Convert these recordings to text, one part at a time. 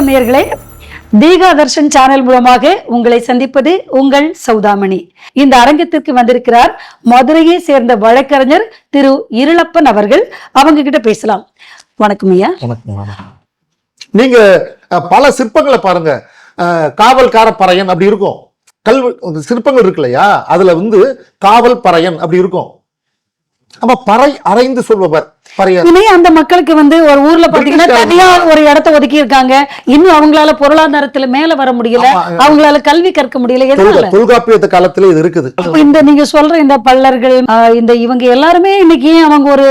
வணக்கம் நேயர்களே தீகாதர்ஷன் சேனல் மூலமாக உங்களை சந்திப்பது உங்கள் சௌதாமணி இந்த அரங்கத்திற்கு வந்திருக்கிறார் மதுரையை சேர்ந்த வழக்கறிஞர் திரு இருளப்பன் அவர்கள். அவங்க கிட்ட பேசலாம். வணக்கம் ஐயா. நீங்க பல சிற்பங்களை பாருங்க. காவல்கார பறையன் அப்படி இருக்கும். கல் சிற்பங்கள் இருக்கு இல்லையா அதுல வந்து காவல் பறையன் அப்படி இருக்கும். அப்ப பறை அரைந்து சொல்பவர் இனி அந்த மக்களுக்கு வந்து ஒரு ஊர்ல பாத்தீங்கன்னா. தனியா ஒரு இடத்த ஒதுக்கி இருக்காங்க இன்னும் அவங்களால பொருளாதாரத்துல மேல வர முடியல. அவங்களால கல்வி கற்க முடியல. தொல்காப்பியத்து காலத்துல இது இருக்குது. இந்த நீங்க சொல்ற இந்த பல்லர்கள் இந்த இவங்க எல்லாருமே இன்னைக்கு அவங்க ஒரு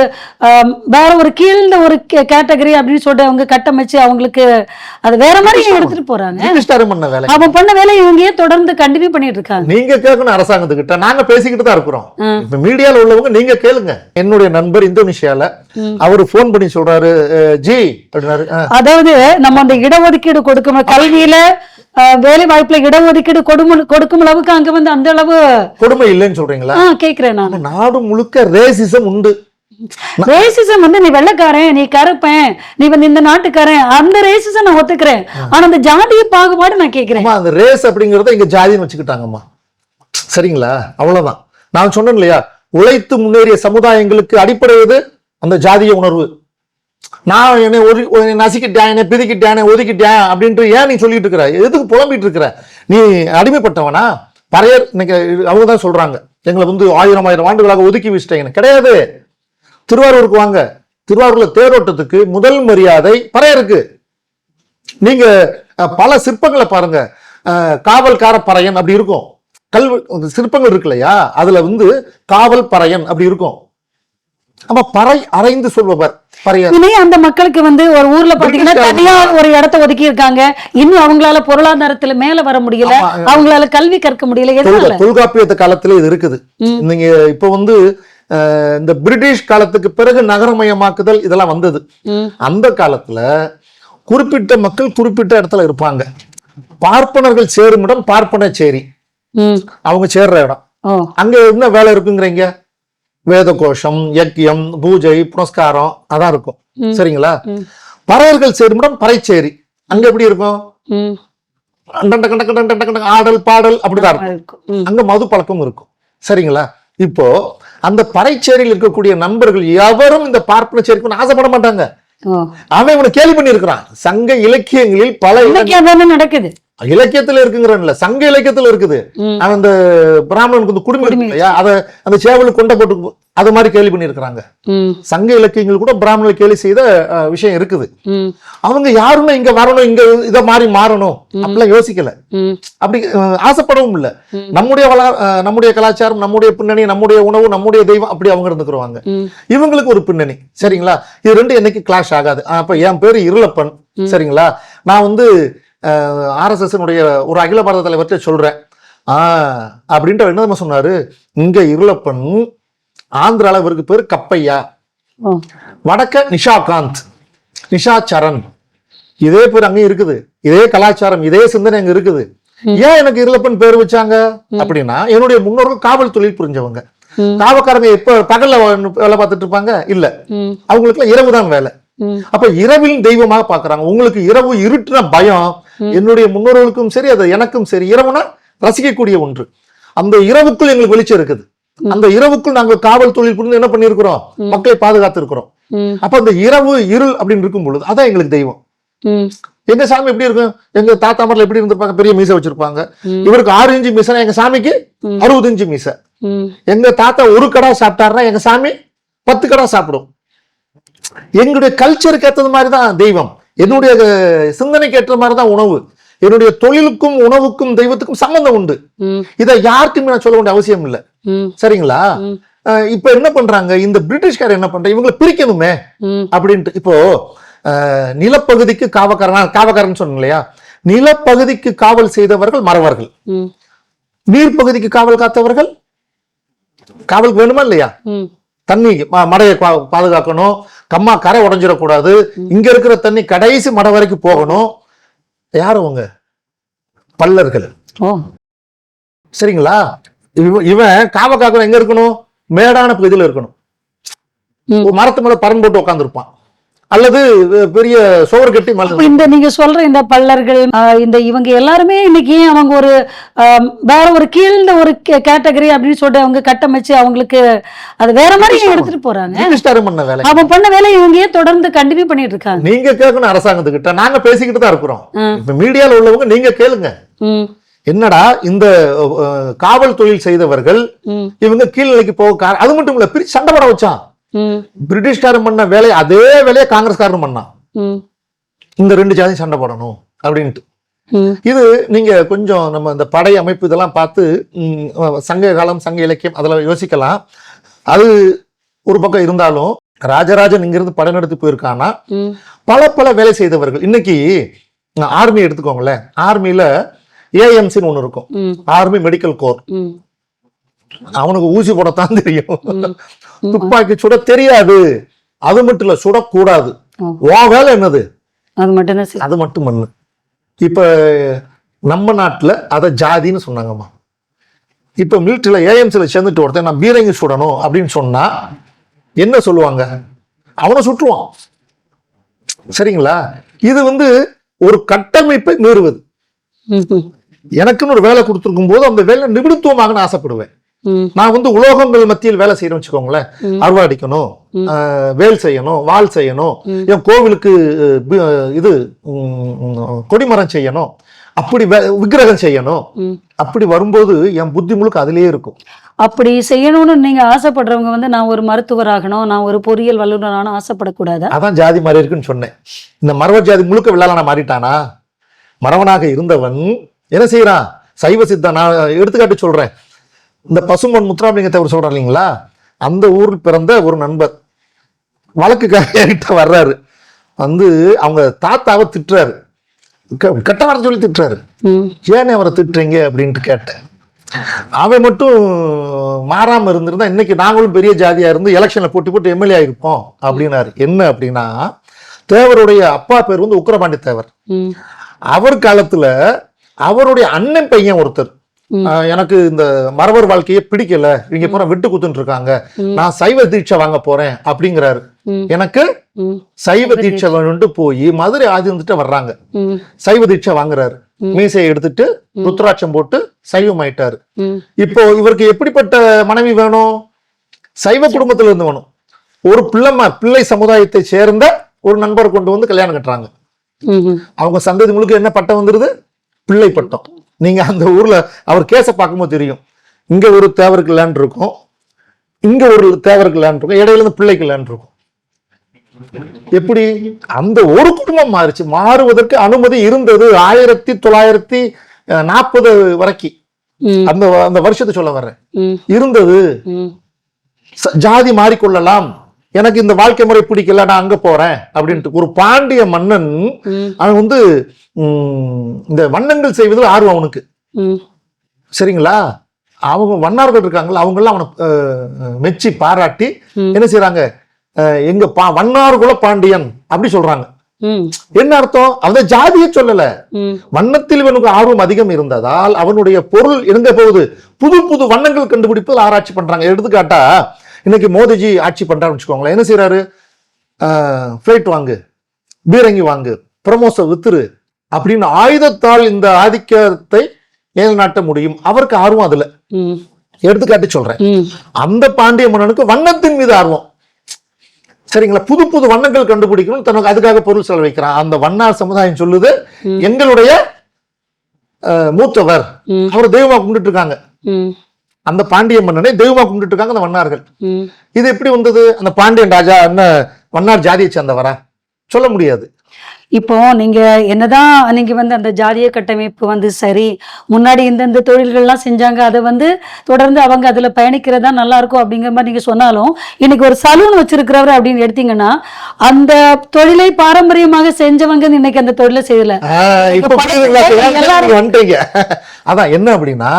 வேற ஒரு கீழ்ந்த ஒரு கேட்டகரி அப்படின்னு சொல்லிட்டு அவங்க கட்டமைச்சு அவங்களுக்கு அது வேற மாதிரி எடுத்துட்டு போறாங்க. அவன் பண்ண வேலை இவங்க ஏன் தொடர்ந்து கண்டினியூ பண்ணிட்டு இருக்காங்க நீங்க கேட்கணும் அரசாங்கத்துக்கிட்ட. நாங்க பேசிக்கிட்டு தான் இருக்கிறோம். இப்ப மீடியால உள்ளவங்க நீங்க கேளுங்க. என்னுடைய நண்பர் இந்தோனேஷியால அவரு போன் பண்ணி சொல்றாரு ஜி அப்படின்னாரு. அதாவது நம்ம அந்த இடஒதுக்கீடு கொடுக்கும் கல்வியில வேலை வாய்ப்புல இடஒதுக்கீடு கொடுக்கும் கொடுக்கும் அளவுக்கு அங்க வந்து அந்த அளவு கொடுமை இல்லைன்னு சொல்றீங்களா? கேக்குறேன் நான். நாடு முழுக்க ரேசிசம் உண்டு. ரேசிசம் வந்து நீ வெள்ளைக்காரன் நீ கருப்பன் நீ வந்து இந்த நாட்டுக்காரன் அந்த ரேசிசம் நான் ஒத்துக்கிறேன். ஆனா அந்த ஜாதிய பாகுபாடு நான் கேக்குறேன். அந்த ரேஸ் அப்படிங்கறத இங்க ஜாதின்னு வச்சுக்கிட்டாங்கம்மா. சரிங்களா? அவ்வளவுதான். நான் சொன்னேன் இல்லையா? உழைத்து முன்னேறிய சமுதாயங்களுக்கு அடிப்படை எது? அந்த ஜாதிய உணர்வு. நான் என்னை ஒரு என்னை நசிக்கிட்டேன் என்னை பிதுக்கிட்டேன் என்னை ஒதுக்கிட்டேன் அப்படின்ட்டு ஏன் நீ சொல்லிட்டு இருக்கிற? எதுக்கு புலம்பிட்டு இருக்கிற? நீ அடிமைப்பட்டவனா? பறையர் இன்னைக்கு அவங்க தான் சொல்றாங்க. எங்களை வந்து ஆயிரம் ஆயிரம் ஆண்டுகளாக ஒதுக்கி வச்சிட்டீங்கன்னு கிடையாது. திருவாரூருக்கு வாங்க. திருவாரூர்ல தேரோட்டத்துக்கு முதல் மரியாதை பறையருக்கு. நீங்க பல சிற்பங்களை பாருங்க. காவல்கார பறையன் அப்படி இருக்கும். கல் சிற்பங்கள் இருக்கு இல்லையா அதுல வந்து காவல் பறையன் அப்படி இருக்கும். அப்ப பறை அரைந்து சொல்பவர் இனி அந்த மக்களுக்கு வந்து ஒரு ஊர்ல பாத்தீங்கன்னா. தனியா ஒரு இடத்த ஒதுக்கி இருக்காங்க இன்னும் அவங்களால பொருளாதாரத்துல மேல வர முடியல. அவங்களால கல்வி கற்க முடியல. தொல்காப்பியத்து காலத்துல இது இருக்குது. நீங்க இப்ப வந்து இந்த பிரிட்டிஷ் காலத்துக்கு பிறகு நகரமயமாக்குதல் இதெல்லாம் வந்தது. அந்த காலத்துல குறிப்பிட்ட மக்கள் குறிப்பிட்ட இடத்துல இருப்பாங்க. பார்ப்பனர்கள் சேரும் இடம் பார்ப்பன சேரி. அவங்க சேர்ற இடம். அங்க என்ன வேலை இருக்குங்கிறீங்க? வேத கோஷம் யக்கியம் பூஜை புனஸ்காரம் அதான் இருக்கும். சரிங்களா? ம். பறையர்கள் சேருமிடம் பறைச்சேரி. அங்க எப்படி இருக்கும்? ஆடல் பாடல் அப்படிதான் இருக்கும். அங்க மது பழக்கம் இருக்கும். சரிங்களா? இப்போ அந்த பறைச்சேரியில் இருக்கக்கூடிய நண்பர்கள் எவரும் இந்த பார்ப்பன சேரிக்கு ஆசைப்பட மாட்டாங்க. அவன் இவனை கேள்வி பண்ணியிருக்கிறான். சங்க இலக்கியங்களில் பல இலக்கிய- இன்னைக்கு அதானே நடக்குது. இலக்கியத்துல இருக்குங்கிறன்ல சங்க இலக்கியத்துல இருக்குது. அவன் அந்த பிராமணனுக்கு இந்த குடும்பம் இருக்கு இல்லையா? அதை அந்த சேவலுக்கு கொண்ட போட்டு அது மாதிரி கேள்வி பண்ணியிருக்கிறாங்க. சங்க இலக்கியங்கள் கூட பிராமணர்கள் கேலி செய்த விஷயம் இருக்குது. அவங்க யாருமே இங்க வரணும் இங்க இத மாதிரி மாறணும் அப்படிலாம் யோசிக்கல. அப்படி ஆசைப்படவும் இல்லை. நம்முடைய வளா நம்முடைய கலாச்சாரம் நம்முடைய பின்னணி நம்முடைய உணவு நம்முடைய தெய்வம் அப்படி அவங்க இருந்துக்குருவாங்க. இவங்களுக்கு ஒரு பின்னணி. சரிங்களா? இது ரெண்டு என்னைக்கு கிளாஷ் ஆகாது. அப்ப என் பேரு இருளப்பன். சரிங்களா? நான் வந்து ஆர்எஸ்எஸ் ஒரு அகில பாரத தலைவர்கிட்ட சொல்றேன். ஆ அப்படின்ட்டு அவர் என்ன சொன்னாரு. இங்க இருளப்பன் ஆந்திரால இவருக்கு பேரு கப்பையா. வடக்க நிஷாகாந்த் நிஷா சரண் இதே பேர் அங்கேயும் இருக்குது. இதே கலாச்சாரம் இதே சிந்தனை அங்க இருக்குது. ஏன் எனக்கு இருளப்பன் பேர் வச்சாங்க? அப்படின்னா என்னுடைய முன்னோர்கள் காவல் தொழில் புரிஞ்சவங்க. காவக்காரங்க எப்ப பகல்ல வேலை பார்த்துட்டு இருப்பாங்க? இல்ல. அவங்களுக்கு இரவு தான் வேலை. அப்ப இரவில் தெய்வமாக பாக்குறாங்க உங்களுக்கு இரவு இருட்டுன பயம் என்னுடைய முன்னோர்களுக்கும் சரி அது எனக்கும் சரி இரவுனா ரசிக்கக்கூடிய ஒன்று. அந்த இரவுக்குள் எங்களுக்கு வெளிச்சம் இருக்குது. அந்த இரவுக்குள் நாங்கள் காவல் தொழில் புரிந்து என்ன பண்ணியிருக்கிறோம்? மக்களை பாதுகாத்து இருக்கிறோம். அப்ப அந்த இரவு இருள் அப்படின்னு இருக்கும் பொழுது அதான் எங்களுக்கு தெய்வம். எங்க சாமி எப்படி இருக்கும்? எங்க தாத்தா மரல எப்படி இருந்திருப்பாங்க? பெரிய மீசை வச்சிருப்பாங்க. இவருக்கு ஆறு இன்ச்சு மீசைனா எங்க சாமிக்கு. அறுபது இன்ச்சு மீசை. எங்க தாத்தா ஒரு கடா சாப்பிட்டாருன்னா எங்க சாமி பத்து கடா சாப்பிடும். எங்களுடைய கல்ச்சருக்கு ஏற்றது மாதிரி தான் தெய்வம். என்னுடைய சிந்தனைக்கு ஏற்ற மாதிரி தான் உணவு. என்னுடைய தொழிலுக்கும் உணவுக்கும் தெய்வத்துக்கும் சம்பந்தம் உண்டு. இதை யாருக்குமே நான் சொல்ல வேண்டிய அவசியம் இல்லை. சரிங்களா? இப்ப என்ன பண்றாங்க? இந்த பிரிட்டிஷ்காரர் என்ன பண்றாங்க இவங்களை பிரிக்கணுமே. அப்படின்ட்டு. இப்போ நிலப்பகுதிக்கு காவக்காரன் காவக்காரன் சொன்னேன் இல்லையா? நிலப்பகுதிக்கு காவல் செய்தவர்கள் மறவர்கள். நீர்ப்பகுதிக்கு காவல் காத்தவர்கள்? காவலுக்கு வேணுமா இல்லையா. தண்ணி மடையை பாதுகாக்கணும். கம்மா கரை உடைஞ்சிடக்கூடாது. இங்க இருக்கிற தண்ணி கடைசி மடை வரைக்கும் போகணும். யார் அவங்க? பல்லர்கள். சரிங்களா? இவன் இவன் காவ காக்கணும் எங்க இருக்கணும்? மேடான பகுதியில் இருக்கணும். மரத்து மேல பறந்து போட்டு உட்காந்துருப்பான் அல்லது பெரிய சோறு கட்டி அப்ப மலை இந்த நீங்க சொல்ற இந்த பல்லர்கள் இந்த இவங்க எல்லாருமே இன்னைக்கு அவங்க ஒரு வேற ஒரு கீழ்ந்த ஒரு கேட்டகரி அப்படின்னு சொல்லிட்டு அவங்க கட்டமைச்சு அவங்களுக்கு அது வேற மாதிரி எடுத்துட்டு போறாங்க. பண்ண வேலை. அவன் பண்ண வேலையை இவங்க தொடர்ந்து கண்டினியூ பண்ணிட்டு இருக்காங்க? நீங்க கேட்கணும் அரசாங்கத்துக்கிட்ட. நாங்க பேசிக்கிட்டு தான் இருக்கிறோம். இப்ப மீடியால உள்ளவங்க நீங்க கேளுங்க. என்னடா இந்த காவல் தொழில் செய்தவர்கள் இவங்க கீழ்நிலைக்கு போக அது மட்டும் இல்ல பிரிச்சு சண்டை போட வச்சான். பிரிட்டிஷ்காரன் பண்ண வேலை அதே வேலையை காங்கிரஸ்காரன் பண்ணான் இந்த ரெண்டு ஜாதியும் சண்டை போடணும் அப்படின்ட்டு இது நீங்க கொஞ்சம் நம்ம இந்த படை அமைப்பு இதெல்லாம் பார்த்து சங்க காலம் சங்க இலக்கியம் அதெல்லாம் யோசிக்கலாம். அது ஒரு பக்கம் இருந்தாலும் ராஜராஜன் இங்கிருந்து படை நடத்தி போயிருக்கானா பல பல வேலை செய்தவர்கள். இன்னைக்கு ஆர்மி எடுத்துக்கோங்களேன். ஆர்மியில ஏஎம்சின்னு ஒன்று இருக்கும். Army medical corps. அவனுக்கு ஊசி போடத்தான் தெரியும். துப்பாக்கி சுட தெரியாது. அது மட்டும் இல்ல சுடக்கூடாது. ஓ. வேலை என்னது? அது மட்டும்தான் சரி அது மட்டும் பண்ணு இப்ப நம்ம நாட்டுல அதை ஜாதின்னு சொன்னாங்கம்மா. இப்ப மிலிட்டரியில ஏஎம்சில சேர்ந்துட்டு ஒருத்தன் நான் பீரங்கி சுடணும் அப்படின்னு சொன்னா என்ன சொல்லுவாங்க? அவனை சுட்டுருவான். சரிங்களா? இது வந்து ஒரு கட்டமைப்பை மீறுவது. எனக்குன்னு ஒரு வேலை கொடுத்துருக்கும் போது அந்த வேலை நிபுணத்துவமாக நான் ஆசைப்படுவேன். நான் வந்து உலோகங்கள் மத்தியில் வேலை செய்யறேன்னு வச்சுக்கோங்களேன். அருவா அடிக்கணும் ஆஹ், வேல் செய்யணும் வாள் செய்யணும் என் கோவிலுக்கு இது கொடிமரம் செய்யணும் அப்படி விக்கிரகம் செய்யணும். அப்படி வரும்போது என் புத்தி முழுக்க அதிலேயே இருக்கும். அப்படி செய்யணும்னு நீங்க ஆசைப்படுறவங்க வந்து நான் ஒரு மருத்துவர் ஆகணும் நான் ஒரு பொறியியல் வல்லுநர் ஆகணும் ஆசைப்படக்கூடாதா? அதான் ஜாதி மாறி இருக்குன்னு சொன்னேன். இந்த மரவர் ஜாதி முழுக்க விழாலான மாறிட்டானா? மறவனாக இருந்தவன் என்ன செய்யறான் சைவ சித்தா நான் எடுத்துக்காட்டு சொல்றேன். இந்த பசும்பொன் முத்துராமலிங்கத்தவர் சொல்றான் இல்லைங்களா? அந்த ஊரில் பிறந்த ஒரு நண்பர். வழக்குக்காக என்கிட்ட வர்றாரு. வந்து அவங்க தாத்தாவை திட்டுறாரு. கெட்ட வார்த்தை சொல்லி திட்டுறாரு. ஏன் அவரை திட்டுறீங்க அப்படின்ட்டு கேட்டேன். அவன் மட்டும் மாறாம இருந்திருந்தா இன்னைக்கு நாங்களும் பெரிய ஜாதியா இருந்து எலெக்ஷன்ல போட்டி போட்டு எம்எல்ஏ ஆயிருப்போம் அப்படின்னாரு. என்ன அப்படின்னா தேவருடைய அப்பா பேர் வந்து உக்கிரபாண்டி தேவர். அவர் காலத்துல அவருடைய அண்ணன் பையன் ஒருத்தர். எனக்கு இந்த மரவர் வாழ்க்கையே பிடிக்கல. இவங்க போற விட்டு குத்துட்டு இருக்காங்க. நான் சைவ தீட்சை வாங்க போறேன் அப்படிங்கிறாரு. எனக்கு சைவ தீட்சை வேணும்ட்டு போய் மதுரை ஆதி வந்துட்டு வர்றாங்க சைவ தீட்சை வாங்குறாரு. மீசையை எடுத்துட்டு ருத்ராட்சம் போட்டு சைவம் ஆயிட்டாரு இப்போ இவருக்கு எப்படிப்பட்ட மனைவி வேணும்? சைவ குடும்பத்துல இருந்து வேணும். ஒரு பிள்ளைமா பிள்ளை சமுதாயத்தை சேர்ந்த ஒரு நண்பரை கொண்டு வந்து கல்யாணம் கட்டுறாங்க. அவங்க சந்ததி முழுக்க என்ன பட்டம் வந்துருது? பிள்ளை பட்டம். நீங்க அந்த ஊர்ல அவர் கேஸை பார்க்கும்போது தெரியும். இங்க ஒரு தேவருக்கு லேண்ட் இருக்கும். இங்க ஒரு தேவருக்கு லேண்ட் இருக்கும். இடையில இருந்து பிள்ளைக்கு லேண்ட் இருக்கும். எப்படி? அந்த ஒரு குடும்பம் மாறுச்சு. மாறுவதற்கு அனுமதி இருந்தது ஆயிரத்தி தொள்ளாயிரத்தி நாற்பது வரைக்கும். அந்த அந்த வருஷத்தை சொல்ல வர்றேன். இருந்தது. ஜாதி மாறிக்கொள்ளலாம். எனக்கு இந்த வாழ்க்கை முறை பிடிக்கல நான் அங்க போறேன் அப்படின்ட்டு. ஒரு பாண்டிய மன்னன் அவன் வந்து இந்த வண்ணங்கள் செய்வதில் ஆர்வம் அவனுக்கு. சரிங்களா? அவங்க வண்ணார்கள் இருக்காங்களா அவங்கெல்லாம் அவனை மெச்சி பாராட்டி. என்ன செய்றாங்க? அஹ், எங்க பா வண்ணார்குல பாண்டியன் அப்படி சொல்றாங்க. என்ன அர்த்தம்? அந்த ஜாதியை சொல்லல. வண்ணத்தில் இவனுக்கு ஆர்வம் அதிகம் இருந்ததால் அவனுடைய பொருள் எங்க போகுது. புது புது வண்ணங்கள் கண்டுபிடிப்பில் ஆராய்ச்சி பண்றாங்க. எடுத்துக்காட்டா இன்னைக்கு மோதிஜி ஆட்சி பண்றாருன்னு வச்சுக்கோங்களேன். என்ன செய்யறாரு ஃபிளைட் வாங்கு பீரங்கி வாங்கு பிரமோச வித்துரு அப்படின்னு ஆயுதத்தால் இந்த ஆதிக்கத்தை நிலைநாட்ட முடியும். அவருக்கு ஆர்வம் அதுல. எடுத்துக்காட்டு சொல்றேன். அந்த பாண்டிய மன்னனுக்கு வண்ணத்தின் மீது ஆர்வம். சரிங்களா? புது புது வண்ணங்கள் கண்டுபிடிக்கணும் தனக்கு அதுக்காக பொருள் செலவழிக்கிறான். அந்த வண்ணார் சமுதாயம் சொல்லுது எங்களுடைய மூத்தவர். அவர் தெய்வமா கும்பிட்டு இருக்காங்க. அந்த பாண்டிய மன்னனை தெய்வமா கும்பிட்டு இருக்காங்க அந்த வண்ணார்கள். இது எப்படி வந்தது? அந்த பாண்டியன் ராஜா என்ன வண்ணார் ஜாதியை சேர்ந்தவரா? சொல்ல முடியாது. இப்போ நீங்க என்னதான் நீங்க வந்து அந்த ஜாதிய கட்டமைப்பு வந்து சரி முன்னாடி இந்தந்த தொழில்கள்லாம் செஞ்சாங்க அதை வந்து தொடர்ந்து அவங்க அதுல பயணிக்கிறதா நல்லா இருக்கும் அப்படிங்கிற மாதிரி நீங்க சொன்னாலும் இன்னைக்கு ஒரு சலூன் வச்சிருக்கிறவர் அப்படின்னு எடுத்தீங்கன்னா அந்த தொழிலை பாரம்பரியமாக செஞ்சவங்க இன்னைக்கு அந்த தொழிலை செய்யல. அதான் என்ன அப்படின்னா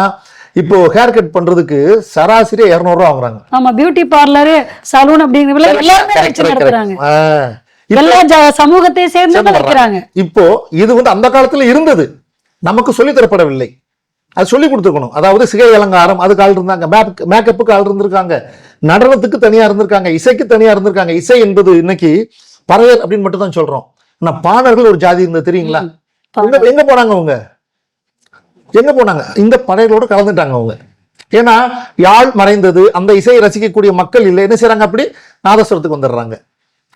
இப்போ ஹேர் கட் பண்றதுக்கு சராசரி இருநூறு ரூபா வாங்குறாங்க. ஆமா பியூட்டி பார்லரு சலூன் அப்படிங்கிற எல்லாருமே நடத்துறாங்க. எல்லா சமூகத்தை சேர்ந்து வைக்கிறாங்க. இப்போ இது வந்து அந்த காலத்துல இருந்தது. நமக்கு சொல்லித் தரப்படவில்லை. அது சொல்லி கொடுத்துருக்கணும். அதாவது சிகை அலங்காரம் அதுக்கு ஆள் இருந்தாங்க. மேக்கப்புக்கு ஆள் இருந்திருக்காங்க. நடனத்துக்கு தனியா இருந்திருக்காங்க. இசைக்கு தனியா இருந்திருக்காங்க. இசை என்பது இன்னைக்கு பறையர் அப்படின்னு மட்டும் தான் சொல்றோம். ஆனா பாணர்கள் ஒரு ஜாதி இருந்தது தெரியுங்களா? எங்க எங்க போனாங்க அவங்க? எங்க போனாங்க? இந்த படைகளோடு கலந்துட்டாங்க அவங்க. ஏன்னா யாழ் மறைந்தது அந்த இசையை ரசிக்கக்கூடிய மக்கள் இல்லை. என்ன செய்கிறாங்க அப்படி? நாதஸ்வரத்துக்கு வந்துடுறாங்க.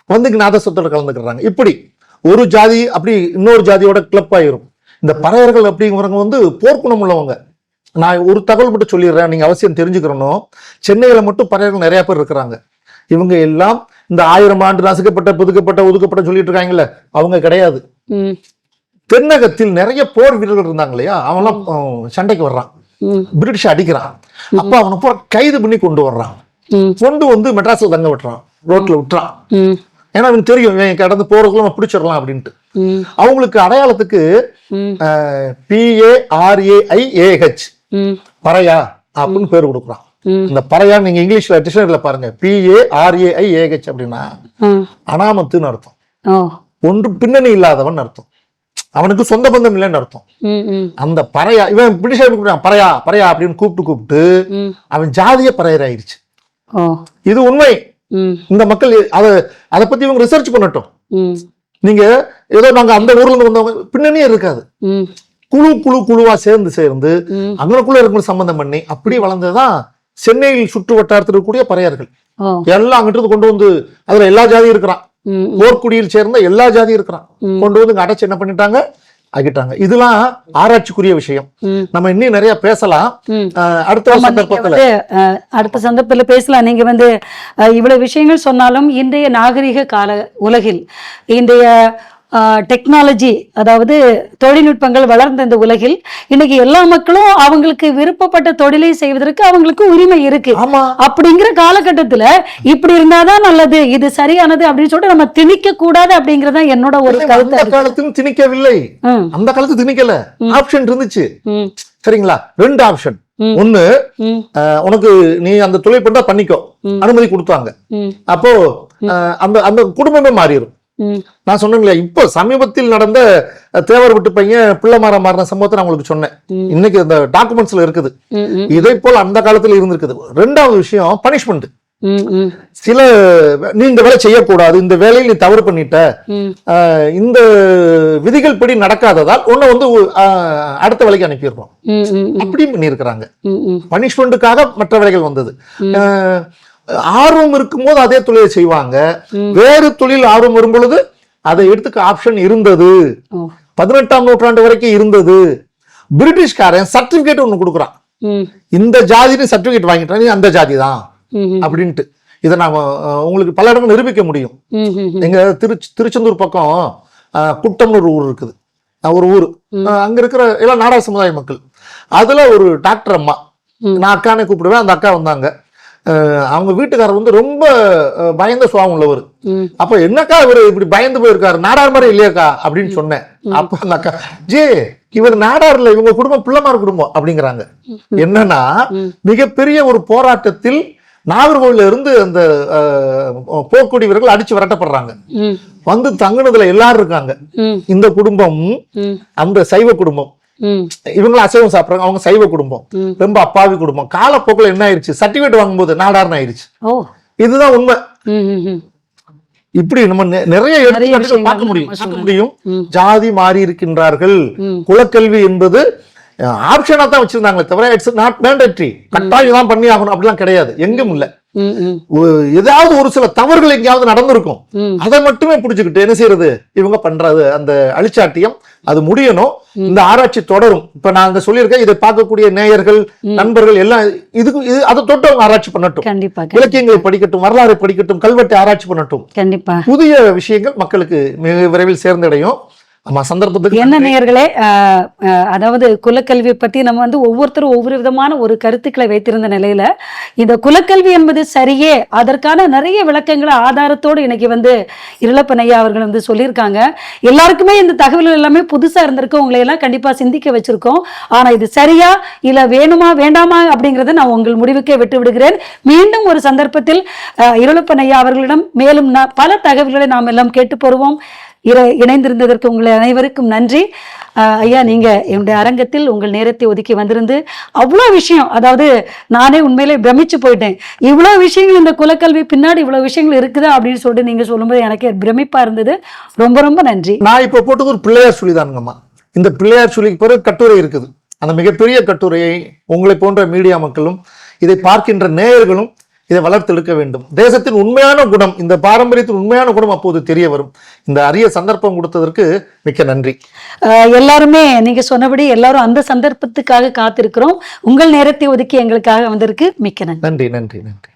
வந்து இங்க நாதஸ்வரத்தோட கலந்துக்கிறாங்க. இப்படி ஒரு ஜாதி அப்படி இன்னொரு ஜாதியோட கிளப் ஆயிரும். இந்த பறையர்கள் அப்படிங்கிறவங்க வந்து போர்க்குணம் உள்ளவங்க. நான் ஒரு தகவல் மட்டும் சொல்லிடுறேன். நீங்க அவசியம் தெரிஞ்சுக்கிறனும் சென்னையில் மட்டும் பறையர்கள் நிறைய பேர் இருக்கிறாங்க. இவங்க எல்லாம் இந்த ஆயிரம் ஆண்டு நசுக்கப்பட்ட புதுக்கப்பட்ட ஒதுக்கப்பட்ட சொல்லிட்டு இருக்காங்கல்ல அவங்க கிடையாது. தென்னகத்தில் நிறைய போர் வீரர்கள் இருந்தாங்க இல்லையா? அவன்லாம் சண்டைக்கு வர்றான். பிரிட்டிஷ் அடிக்கிறான். அப்ப அவனை பூரா கைது பண்ணி கொண்டு வர்றான். கொண்டு வந்து மெட்ராஸ்ல தங்க விட்டுறான். ரோட்ல விட்டுறான். ஏன்னா அவனுக்கு தெரியும் இவன் கடந்து போறதுக்குள்ள நம்ம பிடிச்சிடலாம் அப்படின்ட்டு. அவங்களுக்கு அடையாளத்துக்கு பிஏஆர்ஏஐஏஹெச் பறையா அப்படின்னு பேர் கொடுக்குறான். இந்த பறையா நீங்க இங்கிலீஷ்ல டிக்ஷனரியில பாருங்க. பிஏஆர்ஏஐஏஹெச் அப்படின்னா அனாமத்துன்னு அர்த்தம். ஒன்று பின்னணி இல்லாதவன் அர்த்தம். அவனுக்கு சொந்த பந்தம் இல்லைன்னு அர்த்தம். அந்த பறையா இவன் கூப்பிடுறான் பறையா பறையா அப்படின்னு கூப்பிட்டு கூப்பிட்டு அவன் ஜாதிய பறையர் ஆயிருச்சு ஓ இது உண்மை. இந்த மக்கள் அதை அதை பத்தி இவங்க ரிசர்ச் பண்ணட்டும். நீங்க ஏதோ நாங்க அந்த ஊர்ல இருந்து வந்தவங்க பின்னணியே இருக்காது. குழு குழு குழுவா சேர்ந்து சேர்ந்து அங்கனக்குள்ள இருக்கிற சம்பந்தம் பண்ணி அப்படி வளர்ந்ததுதான் சென்னையில் சுற்று வட்டாரத்தில் இருக்கக்கூடிய பறையர்கள். எல்லாம் அங்கிட்டு கொண்டு வந்து அதுல எல்லா ஜாதியும் இருக்கிறான். ம் போர்க்குடியில் சேர்ந்த எல்லா ஜாதியும் இருக்கிறான். கொண்டு வந்து அடைச்சு என்ன பண்ணிட்டாங்க? ஆகிட்டாங்க இதெல்லாம் ஆராய்ச்சிக்குரிய விஷயம். நம்ம இன்னும் நிறைய பேசலாம். அடுத்த சந்தர்ப்பத்துல அடுத்த சந்தர்ப்பத்தில் பேசலாம். நீங்க வந்து இவ்வளவு விஷயங்கள் சொன்னாலும் இன்றைய நாகரிக கால உலகில் இன்றைய டெக்னாலஜி அதாவது தொழில்நுட்பங்கள் வளர்ந்த இந்த உலகில் இன்னைக்கு எல்லா மக்களும் அவங்களுக்கு விருப்பப்பட்ட தொழிலை செய்வதற்கு அவங்களுக்கு உரிமை இருக்கு. அப்படிங்கிற காலகட்டத்துல இப்படி இருந்தாதான் நல்லது இது சரியானது அப்படின்னு சொல்லிட்டு நம்ம திணிக்க கூடாது அப்படிங்கறத என்னோட ஒரு கருத்து அந்த காலத்திலும் திணிக்கவில்லை. அந்த காலத்து திணிக்கல. ஆப்ஷன் இருந்துச்சு. சரிங்களா? ரெண்டு ஆப்ஷன். ஒண்ணு உனக்கு நீ அந்த தொழில் பண்ணா பண்ணிக்கோ. அனுமதி கொடுத்தாங்க அப்போ அந்த அந்த குடும்பமே மாறிடும் நான் சொன்னேன் இல்லையா இப்போ சமீபத்தில் நடந்த தேவர் விட்டு பையன் பிள்ளை மாற மாறின சம்பவத்தை நான் உங்களுக்கு சொன்னேன். இன்னைக்கு இந்த டாக்குமெண்ட்ஸ்ல இருக்குது. இதே போல் அந்த காலத்துல இருந்திருக்குது. ரெண்டாவது விஷயம் பனிஷ்மெண்ட். சில நீ இந்த வேலை செய்யக்கூடாது இந்த வேலையில் நீ தவறு பண்ணிட்ட. இந்த விதிகள் படி நடக்காததால் உன்னை வந்து அடுத்த வேலைக்கு அனுப்பிடுறோம். ம் ம் அப்படியும் பண்ணியிருக்கிறாங்க. பனிஷ்மெண்ட்டுக்காக மற்ற வேலைகள் வந்தது. ஆர்வம் இருக்கும்போது அதே தொழிலை செய்வாங்க. வேறு தொழில் ஆர்வம் வரும் பொழுது அதை எடுத்துக்க ஆப்ஷன் இருந்தது. பதினெட்டாம் நூற்றாண்டு வரைக்கும் இருந்தது. பிரிட்டிஷ்காரன் சர்டிபிகேட் ஒன்று கொடுக்குறான். இந்த ஜாதின்னு சர்டிபிகேட் வாங்கிட்டா நீ அந்த ஜாதி தான் அப்படின்ட்டு. இதை நாம உங்களுக்கு பல இடங்கள் நிரூபிக்க முடியும். எங்க திருச்சி திருச்செந்தூர் பக்கம் குட்டம்னு ஒரு ஊர் இருக்குது. ஒரு ஊர். அங்க இருக்கிற எல்லாம் நாடக சமுதாய மக்கள். அதுல ஒரு டாக்டர் அம்மா. நான் அக்கானே கூப்பிடுவேன். அந்த அக்கா வந்தாங்க. அவங்க வீட்டுக்காரர் வந்து ரொம்ப பயந்த சுவாபம் உள்ளவர். அப்ப என்னக்கா இவர் இப்படி பயந்து போயிருக்காரு? நாடார் மாதிரி இல்லையாக்கா? அப்படின்னு சொன்னேன். அப்ப அந்த அக்கா ஜே இவர் நாடார் இல்ல இவங்க குடும்பம் பிள்ளைமார் குடும்பம் அப்படிங்கிறாங்க. என்னன்னா மிகப்பெரிய ஒரு போராட்டத்தில் நாகர்கோவில்ல இருந்து அந்த ஆஹ், போர்க்கொடி வீரர்கள் அடிச்சு விரட்டப்படுறாங்க. வந்து தங்குனதுல எல்லாரும் இருக்காங்க. இந்த குடும்பம் அந்த சைவ குடும்பம். இவங்களும் அசைவம் சாப்பிடுறாங்க. அவங்க சைவ குடும்பம். ரொம்ப அப்பாவி குடும்பம். காலப்போக்கில் என்ன ஆயிருச்சு? சர்டிபிகேட் வாங்கும்போது நாடார்னு ஆயிருச்சு. ஓ. இதுதான் உண்மை. இப்படி நம்ம நிறைய எடுத்துக்காட்டுகள் பார்க்க முடியும். பார்க்க முடியும். ஜாதி மாறி இருக்கின்றார்கள். குலக்கல்வி என்பது ஆப்ஷனா தான் வச்சிருந்தாங்களே தவிர இட்ஸ் நாட் மேண்டட்ரி கட்டாயம் தான் பண்ணி ஆகணும் அப்படிலாம் கிடையாது. எங்கும் இல்ல. ஏதாவது ஒரு சில தவறுகள் எங்கேயாவது நடந்திருக்கும். அதை மட்டுமே புடிச்சுக்கிட்டு என்ன செய்யறது? இவங்க பண்றது அந்த அழிச்சாட்டியம் அது முடியணும். இந்த ஆராய்ச்சி தொடரும். இப்ப நாங்க சொல்லியிருக்கேன் இதை பார்க்கக்கூடிய நேயர்கள் நண்பர்கள் எல்லாம் இதுக்கு இது அதை தொட்டு அவங்க ஆராய்ச்சி பண்ணட்டும். கண்டிப்பா, இலக்கியங்களை படிக்கட்டும் வரலாறு படிக்கட்டும் கல்வெட்டை ஆராய்ச்சி பண்ணட்டும். கண்டிப்பா. புதிய விஷயங்கள் மக்களுக்கு மிக விரைவில் சேர்ந்தடையும். ஆமா சந்தர்ப்பத்துக்கு என்ன நேயர்களே அதாவது குலக்கல்வி பற்றி நம்ம வந்து ஒவ்வொருத்தரும் ஒவ்வொரு விதமான ஒரு கருத்துக்களை வைத்திருந்த நிலையில இந்த குலக்கல்வி என்பது சரியே அதற்கான நிறைய விளக்கங்களை ஆதாரத்தோடு இன்னைக்கு வந்து இருளப்பன் ஐயா அவர்கள் வந்து சொல்லியிருக்காங்க. எல்லாருக்குமே இந்த தகவல்கள் எல்லாமே புதுசா இருந்திருக்கு உங்களை எல்லாம் கண்டிப்பா சிந்திக்க வச்சிருக்கோம். ஆனா இது சரியா இல்ல வேணுமா வேண்டாமா அப்படிங்கறத நான் உங்கள் முடிவுக்கே விட்டு விடுகிறேன். மீண்டும் ஒரு சந்தர்ப்பத்தில் அஹ், இருளப்பன் ஐயா அவர்களிடம் மேலும் பல தகவல்களை நாம் எல்லாம் கேட்டு பெறுவோம் இர- இணைந்திருந்ததற்கு உங்களை அனைவருக்கும் நன்றி. ஐயா நீங்க என்னுடைய அரங்கத்தில் உங்கள் நேரத்தை ஒதுக்கி வந்திருந்து அவ்வளோ விஷயம் அதாவது நானே உண்மையிலே பிரமிச்சு போயிட்டேன். இவ்வளோ விஷயங்கள் இந்த குலக்கல்வி பின்னாடி இவ்வளோ விஷயங்கள் இருக்குதா அப்படின்னு சொல்லிட்டு நீங்க சொல்லும்போது எனக்கு பிரமிப்பா இருந்தது. ரொம்ப ரொம்ப நன்றி. நான் இப்போ போட்டது ஒரு பிள்ளையார் சொல்லிதானுங்கம்மா இந்த பிள்ளையார் சொல்லிக்கு பிறகு கட்டுரை இருக்குது. அந்த மிகப்பெரிய கட்டுரையை உங்களை போன்ற மீடியா மக்களும் இதை பார்க்கின்ற நேயர்களும் இதை வளர்த்தெடுக்க வேண்டும். தேசத்தின் உண்மையான குணம் இந்த பாரம்பரியத்தின் உண்மையான குணம் அப்போது தெரிய வரும். இந்த அரிய சந்தர்ப்பம் கொடுத்ததற்கு மிக்க நன்றி. எல்லாருமே நீங்க சொன்னபடி எல்லாரும் அந்த சந்தர்ப்பத்துக்காக காத்திருக்கிறோம். உங்கள் நேரத்தை ஒதுக்கி எங்களுக்காக வந்திருக்கு. மிக்க நன்றி. நன்றி நன்றி நன்றி.